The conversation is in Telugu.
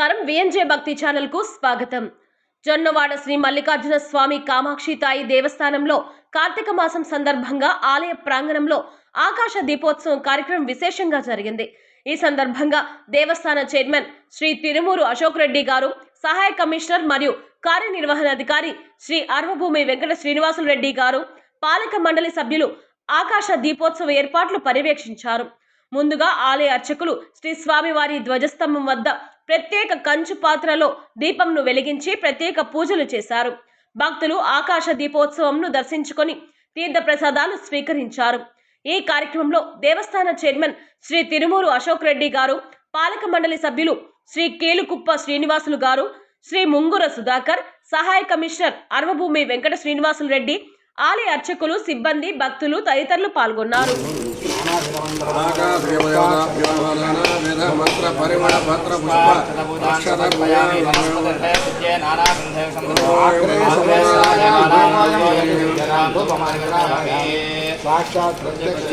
భక్తి ఛానల్కు స్వాగతం. జొన్నవాడ శ్రీ మల్లికార్జున స్వామి కామాక్షి తాయి దేవస్థానంలో కార్తీక మాసం సందర్భంగా ఆలయ ప్రాంగణంలో ఆకాశ దీపోత్సవం కార్యక్రమం విశేషంగా జరిగింది. ఈ సందర్భంగా దేవస్థాన చైర్మన్ శ్రీ తిరుమూరు అశోక్ రెడ్డి గారు సహాయ కమిషనర్ మరియు కార్యనిర్వహణాధికారి శ్రీ అర్వభూమి వెంకట శ్రీనివాసులు రెడ్డి గారు పాలక మండలి సభ్యులు ఆకాశ దీపోత్సవ ఏర్పాట్లు పర్యవేక్షించారు. ముందుగా ఆలయ అర్చకులు శ్రీ స్వామివారి ధ్వజస్తంభం వద్ద ప్రత్యేక కంచు పాత్రలో దీపంను వెలిగించి ప్రత్యేక పూజలు చేశారు. భక్తులు ఆకాశ దీపోత్సవంను దర్శించుకొని తీర్థ ప్రసాదాలు స్వీకరించారు. ఈ కార్యక్రమంలో దేవస్థాన చైర్మన్ శ్రీ తిరుమూరు అశోక్ రెడ్డి గారు పాలక మండలి సభ్యులు శ్రీ కేలుకుప్ప శ్రీనివాసులు గారు శ్రీ ముంగుర సుధాకర్ సహాయ కమిషనర్ అర్వభూమి వెంకట శ్రీనివాసులు రెడ్డి ఆలయ అర్చకులు సిబ్బంది భక్తులు తదితరులు పాల్గొన్నారు. సాక్షాత్ ప్రత్యక్ష